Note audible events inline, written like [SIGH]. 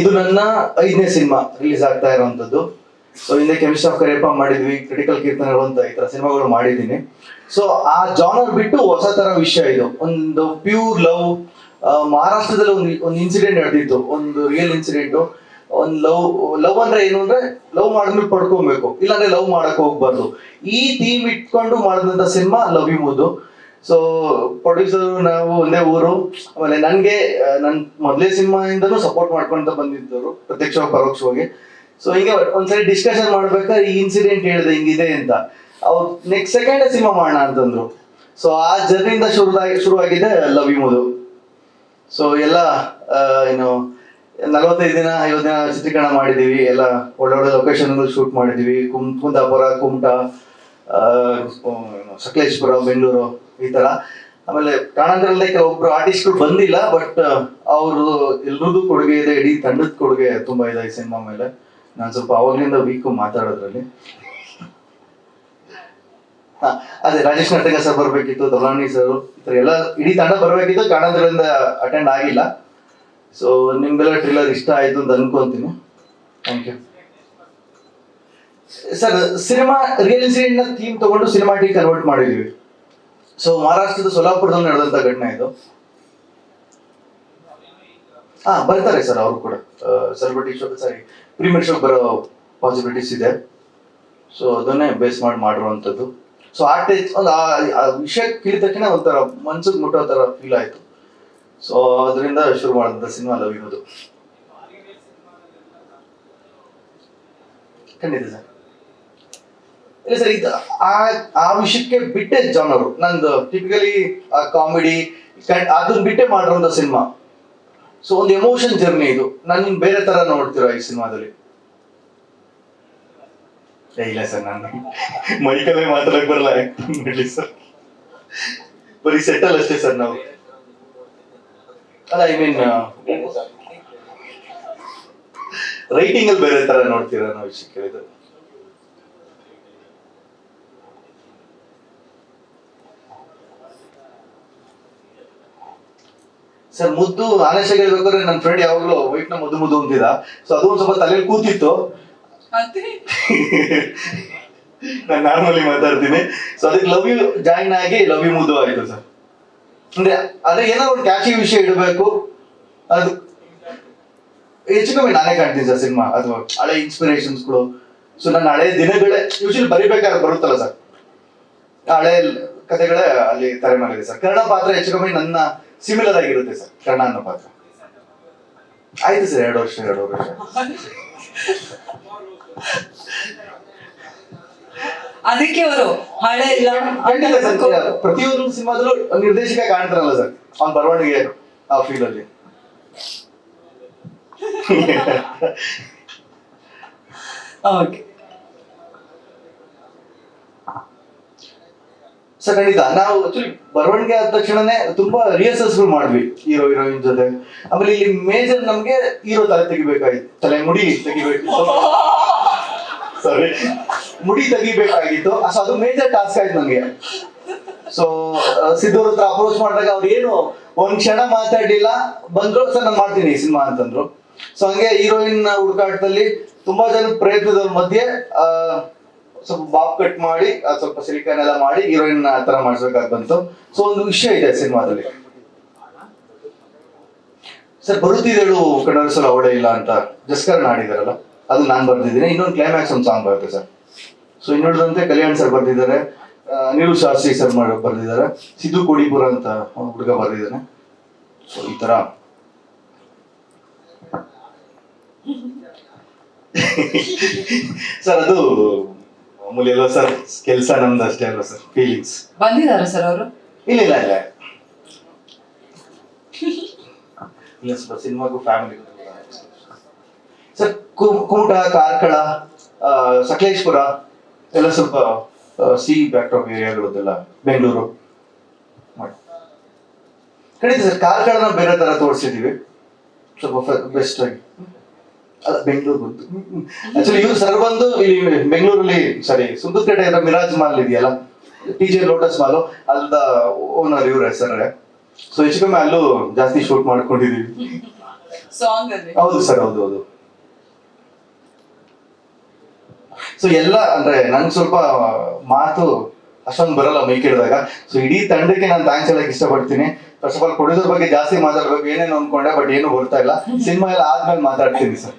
ಇದು ನನ್ನ ಐದನೇ ಸಿನಿಮಾ ರಿಲೀಸ್ ಆಗ್ತಾ ಇರುವಂತದ್ದು ಸೊ ಹಿಂದೆ ಕೆಮಿಸ್ಟ್ ಆಫ್ ಕರಿಯಪ್ಪ ಮಾಡಿದ್ವಿ ಕ್ರಿಟಿಕಲ್ ಕೀರ್ತನೆಗಳು ಅಂತ ಈ ತರ ಸಿನಿಮಾಗಳು ಮಾಡಿದ್ದೀನಿ. ಸೊ ಆ ಜಾನರ್ ಬಿಟ್ಟು ಹೊಸ ತರ ವಿಷಯ ಇದು. ಒಂದು ಪ್ಯೂರ್ ಲವ್ ಮಹಾರಾಷ್ಟ್ರದಲ್ಲಿ ಒಂದು ಒಂದು ಇನ್ಸಿಡೆಂಟ್ ನಡೆದಿತ್ತು. ಒಂದು ರಿಯಲ್ ಇನ್ಸಿಡೆಂಟ್ ಒಂದು ಲವ್ ಲವ್ ಅಂದ್ರೆ ಏನು ಅಂದ್ರೆ ಲವ್ ಮಾಡಿದ್ಮೇಲೆ ಪಡ್ಕೊಬೇಕು. ಇಲ್ಲಾಂದ್ರೆ ಲವ್ ಮಾಡಕ್ ಹೋಗ್ಬಾರ್ದು. ಈ ಥೀಮ್ ಇಟ್ಕೊಂಡು ಮಾಡಿದಂತ cinema love you so producer ನಾವು ಒಂದೇ ಊರು. ಆಮೇಲೆ ನನ್ಗೆ ನನ್ ಮೊದಲೇ ಸಿನಿಮಾಯಿಂದನೂ ಸಪೋರ್ಟ್ ಮಾಡ್ಕೊಂತ ಬಂದಿದ್ದವರು ಪ್ರತ್ಯಕ್ಷವಾಗಿ ಪರೋಕ್ಷವಾಗಿ. ಸೊ ಹಿಂಗೆ ಒಂದ್ಸರಿ ಡಿಸ್ಕಷನ್ ಮಾಡ್ಬೇಕಾದ್ರೆ ಈ ಇನ್ಸಿಡೆಂಟ್ ಹೇಳಿದೆ, ಹಿಂಗಿದೆ ಅಂತ. ಅವ್ರು ನೆಕ್ಸ್ಟ್ ಸೆಕೆಂಡ್ ಸಿನಿಮಾ ಮಾಡೋಣ ಅಂತಂದ್ರು. ಸೊ ಆ ಜರ್ನಿಯಿಂದ ಶುರುವಾಗಿ ಶುರುವಾಗಿದೆ ಲವ್ ಯು ಮುದು ಸೊ ಎಲ್ಲ ಏನು, ನಲವತ್ತೈದು ದಿನ, ಐವತ್ತು ದಿನ ಚಿತ್ರೀಕರಣ ಮಾಡಿದೀವಿ. ಎಲ್ಲ ಒಳ್ಳೊಳ್ಳೆ ಒಳ್ಳೆ ಲೊಕೇಶನ್ಗಳು ಶೂಟ್ ಮಾಡಿದೀವಿ. ಕುಂ, ಕುಂದಾಪುರ, ಕುಮಟಾ ಸಕಲೇಶ್ಪುರ, ಬೆಂಗಳೂರು. ಈ ತರ. ಆಮೇಲೆ ಕಾಣಂದ್ರಲ್ಲೇ ಕೆಲವೊಬ್ರು ಆರ್ಟಿಸ್ಟ್ಗಳು ಬಂದಿಲ್ಲ ಬಟ್ ಅವರು ಎಲ್ರದ್ದು ಕೊಡುಗೆ ಇದೆ, ಇಡೀ ತಂಡದ ಕೊಡುಗೆ ತುಂಬಾ ಇದೆ ಈ ಸಿನಿಮಾ ಮೇಲೆ. ನಾನು ಸ್ವಲ್ಪ ಅವಾಗ್ಲಿಂದ ವೀಕು ಮಾತಾಡೋದ್ರಲ್ಲಿ. ಅದೇ ರಾಜೇಶ್ ನಟಗ ಸರ್ ಬರ್ಬೇಕಿತ್ತು ದಲಾನಿ ಸರ್ ಈ ತರ ಎಲ್ಲ ಇಡೀ ತಂಡ ಬರ್ಬೇಕಿತ್ತು ಕಾಣಂದ್ರಿಂದ ಅಟೆಂಡ್ ಆಗಿಲ್ಲ. ಸೊ ನಿಮ್ಗೆಲ್ಲ ಟ್ರಿಲ್ಲರ್ ಇಷ್ಟ ಆಯ್ತು ಅಂತ ಅನ್ಕೊಂತೀನಿ. Thank you sir cinema real ಇನ್ಸಿಡೆಂಟ್ನ theme ತಗೊಂಡು ಸಿನಿಮಾಟಿಕ್ ಕನ್ವರ್ಟ್ ಮಾಡಿದೀವಿ ಸೊ ಮಹಾರಾಷ್ಟ್ರದ ಸೊಲಾಪುರದಲ್ಲಿ ನಡೆದಂತ ಘಟನೆ ಇದು. ಹಾ, ಬರ್ತಾರೆ ಸರ್ ಅವರು ಕೂಡ. ಸೆಲೆಬ್ರಿಟಿ ಸಾರಿ ಪ್ರೀಮಿಯರ್ ಶೋ ಬರೋ ಪಾಸಿಬಿಲಿಟೀಸ್ ಇದೆ. ಸೊ ಅದನ್ನೇ ಬೇಸ್ ಮಾಡಿ ಮಾಡಿರುವಂತದ್ದು ಸೊ ಆ ಟೈಪ್ ಒಂದು ಆ- ಆ ವಿಷಯ ಕೇಳಿದ ತಕ್ಷಣ ಒಂಥರ ಮನ್ಸಿಗೆ ಮುಟ್ಟೋ ತರ ಫೀಲ್ ಆಯ್ತು. ಸೊ ಅದರಿಂದ ಶುರು ಮಾಡಿದಂಥ ಸಿನಿಮಾ ಲವ್ ಇರೋದು. ಖಂಡಿತ ಸರ್. ಇಲ್ಲ ಸರ್, ಇದು ಆ ಆ ವಿಷಯಕ್ಕೆ ಬಿಟ್ಟೆ ಜಾನರು. ನಂದು ಟಿಪಿಕಲಿ ಕಾಮಿಡಿ ಅದನ್ನ ಬಿಟ್ಟೆ ಮಾಡಿರೋ ಸಿನಿಮಾ. ಸೊ ಒಂದು ಎಮೋಷನ್ ಜರ್ನಿ ಇದು. ನಾನು ಬೇರೆ ತರ ನೋಡ್ತಿರೋ ಈ ಸಿನಿಮಾದಲ್ಲಿ. ಇಲ್ಲ ಸರ್, ನಾನು ಮೈಕಲ್ಲೇ ಮಾತಾಡಕ್ ಬರಲ್ಲ ಮಾಡಲಿ ಸರ್. ಬರೀ ಸೆಟಲ್ ಅಷ್ಟೇ ಸರ್ ನಾವು. ಅಲ್ಲ ಐ ಮೀನ್ ರೈಟಿಂಗ್ ಅಲ್ಲಿ ಬೇರೆ ತರ ನೋಡ್ತೀರ ನಾವು ವಿಷಯ ಕೇಳಿದ್ರೆ ಸರ್ ಮುದ್ದು ಆನೇಶಾಗಿ ಹೇಳ್ಬೇಕಾದ್ರೆ ನನ್ನ ಫ್ರೆಂಡ್ ಯಾವಾಗಲೂ ವೈಟ್ನ ಮುದ್ದು ಮುದ್ದು ಅಂತಿದ್ದ. ಸೊ ಅದು ಒಂದ್ ಸ್ವಲ್ಪ ತಲೆಯಲ್ಲಿ ಕೂತಿತ್ತು. ನಾನು ನಾರ್ಮಲಿ ಮಾತಾಡ್ತೀನಿ. ಸೊ ಅದಕ್ಕೆ ಲವ್ ಯು ಜಾಯಿನ್ ಆಗಿ ಲವ್ ಯು ಮುದ್ದು ಆಯ್ತು ಸರ್. ಅಂದ್ರೆ ಅದ್ರ ಏನೋ ಒಂದು ಕ್ಯಾಚಿ ವಿಷಯ ಇಡಬೇಕು. ಅದು ಹೆಚ್ಚು ಕಮ್ಮಿ ನಾನೇ ಕಾಣ್ತೀನಿ ಸರ್ ಸಿನಿಮಾ ಅದು ಹಳೆ ಇನ್ಸ್ಪಿರೇಷನ್ಸ್ಗಳು ಸೊ ನನ್ನ ಹಳೆ ದಿನಗಳೇ ಯೂಶಲಿ ಬರಿಬೇಕಾದ್ರೆ ಬರುತ್ತಲ್ಲ ಸರ್. ಹಳೆ ಕಥೆಗಳೇ ಅಲ್ಲಿ ತಲೆ ಮಾಡಿದೆ ಸರ್. ಕನ್ನಡ ಪಾತ್ರ ಹೆಚ್ಚು ಕಮ್ಮಿ ನನ್ನ ಸಿಮಿಲರ್ ಆಗಿರುತ್ತೆ ಸರ್ ಕನ್ನಡ ಅನ್ನೋ ಪಾತ್ರ. ಆಯ್ತು ಸರ್ ಎರಡು ವರ್ಷ ಎರಡು ವರ್ಷ. ಅದಕ್ಕೆ ಅವರು ಹಳೆ ಇಲ್ಲ ಪ್ರತಿಯೊಂದು ಸಿನಿಮಾದಲ್ಲೂ ನಿರ್ದೇಶಕ ಕಾಣ್ತಾರಲ್ಲ ಸರ್ ಅವ್ನ ಬರವಣಿಗೆ ಆ ಫೀಲ್ ಅಲ್ಲಿ. [LAUGHS] ಓಕೆ ಸರ್ ಖಂಡಿತ ನಾವು ಆಕ್ಚುಲಿ ಬರವಣಿಗೆ ಆದ ತಕ್ಷಣನೇ ತುಂಬಾ ರಿಹರ್ಸಲ್ಸ್ ಮಾಡ್ವಿ ಹೀರೋ ಹೀರೋಯಿನ್ ಜೊತೆ. ಆಮೇಲೆ ಇಲ್ಲಿ ಮೇಜರ್ ನಮ್ಗೆ ಹೀರೋ ತಲೆ ತೆಗಿಬೇಕಾಗಿತ್ತು ತಲೆ ಮುಡಿ ತೆಗಿಬೇಕು. ಸಾರಿ ಮುಡಿ ತೆಗಿಬೇಕಾಗಿತ್ತು. ಸೊ ಅದು ಮೇಜರ್ ಟಾಸ್ಕ್ ಆಯ್ತು ನಂಗೆ ಸೊ ಸಿದ್ದೂರ್ ಹತ್ರ ಅಪ್ರೋಚ್ ಮಾಡಿದಾಗ ಅವ್ರು ಏನು ಒಂದ್ ಕ್ಷಣ ಮಾತಾಡಿಲ್ಲ ಬಂದ್ರು ಸರ್ ನಾನು ಮಾಡ್ತೀನಿ ಈ ಸಿನಿಮಾ ಅಂತಂದ್ರು. ಸೊ ಹಂಗೆ ಹೀರೋಯಿನ್ ಹುಡುಕಾಟದಲ್ಲಿ ತುಂಬಾ ಜನ ಪ್ರಯತ್ನದ ಮಧ್ಯೆ ಆ, ಸ್ವಲ್ಪ ಬಾಬ್ ಕಟ್ ಮಾಡಿ ಸ್ವಲ್ಪ ಸಿಲಿಕಾನ್ ಎಲ್ಲ ಮಾಡಿ ಹೀರೋಯಿನ್ ತರ ಮಾಡಿಸ್ಬೇಕಾಗಿ ಬಂತು. ಸೊ ಒಂದು ವಿಷಯ ಇದೆ ಸಿನಿಮಾದಲ್ಲಿ. ಸರ್ ಬರುತ್ತಿದ್ದೇಳು ಸರ್ ಅವಳೇ ಇಲ್ಲ ಅಂತ ಜಸ್ಕರ್ ಆಡಿದಾರಲ್ಲ ಅದು ನಾನ್ ಬರ್ದಿದ್ದೀನಿ. ಇನ್ನೊಂದು ಕ್ಲೈಮ್ಯಾಕ್ಸ್ ಒಂದು ಸಾಂಗ್ ಬರುತ್ತೆ ಸರ್. ಸೊ ಇನ್ನುಳಿದಂತೆ ಕಲ್ಯಾಣ್ ಸರ್ ಬರ್ದಿದ್ದಾರೆ ನೀರು ಶಾಸ್ತ್ರಿ ಸರ್ ಬರ್ದಿದ್ದಾರೆ, ಸಿದ್ದು ಕೋಡಿಪುರ ಅಂತ ಹುಡುಗ ಬರ್ದಿದ್ದಾನೆ. ಸೊ ಈ ತರ [LAUGHS] ಸರ್, ಅದು ಮಾಮೂಲಿ ಎಲ್ಲ ಸರ್ ಕೆಲಸ ನಮ್ದು ಅಷ್ಟೇ ಅಲ್ವಾ ಸರ್ ಫೀಲಿಂಗ್ಸ್ ಬಂದಿದ್ದಾರೆ ಸರ್ ಅವರು? ಇಲ್ಲ ಇಲ್ಲ ಇಲ್ಲ. ಇಲ್ಲ ಸರ್ ಸಿನಿಮಾಗೂ ಫ್ಯಾಮಿಲಿ ಸರ್ ಕು- ಕುಮಟ ಕಾರ್ಕಳ ಸಕಲೇಶ್ಪುರ ಎಲ್ಲ ಸ್ವಲ್ಪ ಸಿ ಬ್ಯಾಕ್ಟಾಪ್ ಏರಿಯಾಗಳದ್ದೆಲ್ಲ ಬೆಂಗಳೂರು. ಖಂಡಿತ ಸರ್ ಕಾರ್ಕಳನ ಬೇರೆ ತರ ತೋರಿಸಿದೀವಿ ಸ್ವಲ್ಪ ಬೆಸ್ಟ್ ಆಗಿ. ಬೆಂಗಳೂರು ಬಂತು. ಆಕ್ಚುಲಿ ಇವ್ರು ಸರ್ ಬಂದು ಇಲ್ಲಿ ಬೆಂಗಳೂರಲ್ಲಿ ಸಾರಿ ಸುಂದರಕಟ್ಟೆ ಇರೋ ಮಿರಾಜ್ ಮಾಲ್ ಇದೆಯಲ್ಲ? ಟಿ ಜೆ ಲೋಟಸ್ ಮಾಲ್ ಅದ್ರದ ಓನರ್ ಇವ್ರ ಹೆಸರೇ ಸೊ ಹೆಚ್ಚು ಕಮ್ಮಿ ಅಲ್ಲೂ ಜಾಸ್ತಿ ಶೂಟ್ ಮಾಡ್ಕೊಂಡಿದೀವಿ. ಹೌದು ಸರ್ ಹೌದು ಹೌದು. ಸೊ ಎಲ್ಲ ಅಂದ್ರೆ ನಂಗೆ ಸ್ವಲ್ಪ ಮಾತು ಅಷ್ಟೊಂದು ಬರಲ್ಲ ಮೈ ಕೇಳಿದಾಗ ಸೊ ಇಡೀ ತಂಡಕ್ಕೆ ನಾನು ಥ್ಯಾಂಕ್ಸ್ ಹೇಳಕ್ ಇಷ್ಟಪಡ್ತೀನಿ. ಫಸ್ಟ್ ಆಫ್ ಆಲ್ ಪ್ರೊಡ್ಯೂಸರ್ ಬಗ್ಗೆ ಜಾಸ್ತಿ ಮಾತಾಡ್ಬೇಕು ಏನೇನು ಅನ್ಕೊಂಡೆ ಬಟ್ ಏನು ಬರ್ತಾ ಇಲ್ಲ. ಸಿನಿಮಾ ಎಲ್ಲ ಆದ್ಮೇಲೆ ಮಾತಾಡ್ತೀನಿ ಸರ್.